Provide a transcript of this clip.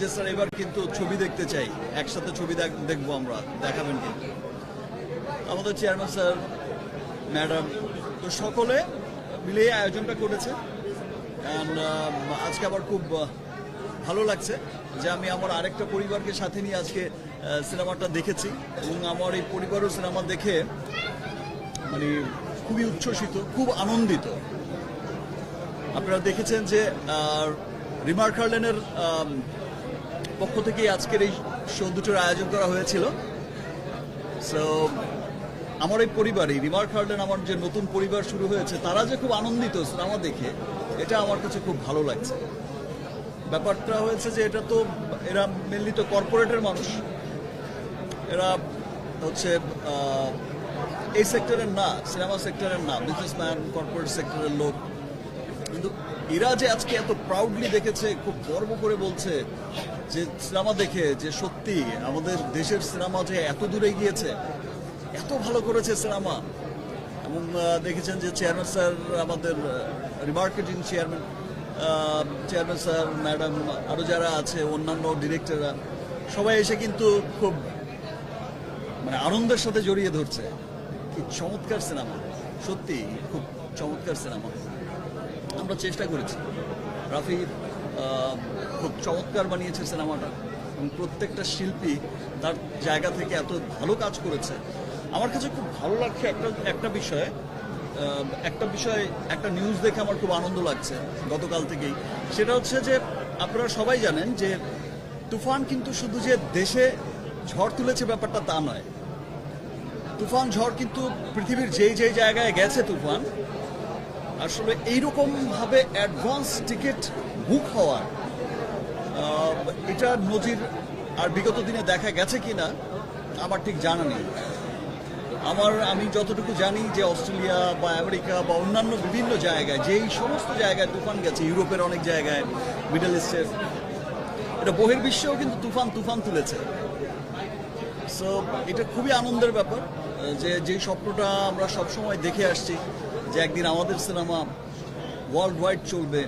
যে স্যার এবার কিন্তু ছবি দেখতে চাই। একসাথে ছবি দেখ- দেখব আমরা দেখাবেন কিন্তু। আমাদের চেয়ারম্যান স্যার ম্যাডাম তো সকলে মিলিয়ে আয়োজনটা করেছে। আজকে আবার খুব ভালো লাগছে যে আমি আমার আরেকটা পরিবারকে সাথে নিয়ে আজকে সিনেমাটা দেখেছি। এবং আমার এই পরিবারও সিনেমা দেখে মানে খুবই উচ্ছ্বসিত খুব আনন্দিত। আপনারা দেখেছেন যে আহ, রিমার কার্লেনের আম, পক্ষ থেকে আজকের এই শো আয়োজন করা হয়েছিল। সো আমার এই পরিবারই রিমার কার্লেন আমার যে নতুন পরিবার শুরু হয়েছে, তারা যে খুব আনন্দিত সিনেমা দেখে, এটা আমার কাছে খুব ভালো লাগছে। ব্যাপারটা হয়েছে যে এটা তো এরা মেনলি তো কর্পোরেটের মানুষ। এরা হচ্ছে এই সেক্টরের না সিনেমা সেক্টরের না বিজনেসম্যান কর্পোরেট সেক্টরের লোক। কিন্তু এরা যে আজকে এত প্রাউডলি দেখেছে, খুব গর্ব করে বলছে যে সিনেমা দেখে, যে সত্যি আমাদের দেশের সিনেমা যে এত দূরে গিয়েছে এত ভালো করেছে সিনেমা। এবং দেখেছেন যে চেয়ারম্যান স্যার আমাদের remarketing chairman chairman sir madam আরও যারা আছে, অন্যান্য ডিরেক্টররা সবাই এসে কিন্তু খুব মানে আনন্দের সাথে জড়িয়ে ধরছে। কি চমৎকার সিনেমা। সত্যি খুব চমৎকার সিনেমা। আমরা চেষ্টা করেছি। রাফি খুব চমৎকার বানিয়েছে সিনেমাটা এবং প্রত্যেকটা শিল্পী তার জায়গা থেকে এত ভালো কাজ করেছে। আমার কাছে খুব ভালো লাগছে একটা একটা বিষয় একটা বিষয়, একটা নিউজ দেখে আমার খুব আনন্দ লাগছে গতকাল থেকেই। সেটা হচ্ছে যে আপনারা সবাই জানেন যে তুফান কিন্তু শুধু যে দেশে ঝড় তুলেছে ব্যাপারটা তা নয়। তুফান, ঝড় কিন্তু পৃথিবীর যেই যেই জায়গায় গেছে তুফান আসলে এইরকম ভাবে অ্যাডভান্স টিকিট বুক হওয়ার এটা নজির আর বিগত দিনে দেখা গেছে কি না আমার ঠিক জানা নেই। আমার, আমি যতটুকু জানি যে অস্ট্রেলিয়া বা আমেরিকা বা অন্যান্য বিভিন্ন জায়গায়, যেই সমস্ত জায়গায় তুফান গেছে, ইউরোপের অনেক জায়গায়, মিডল ইস্টের, এটা বহির্বিশ্বেও কিন্তু তুফান তুফান তুলেছে। সো এটা খুবই আনন্দের ব্যাপার, যে যেই স্বপ্নটা আমরা সবসময় দেখে আসছি যে একদিন আমাদের সিনেমা ওয়ার্ল্ড ওয়াইড চলবে।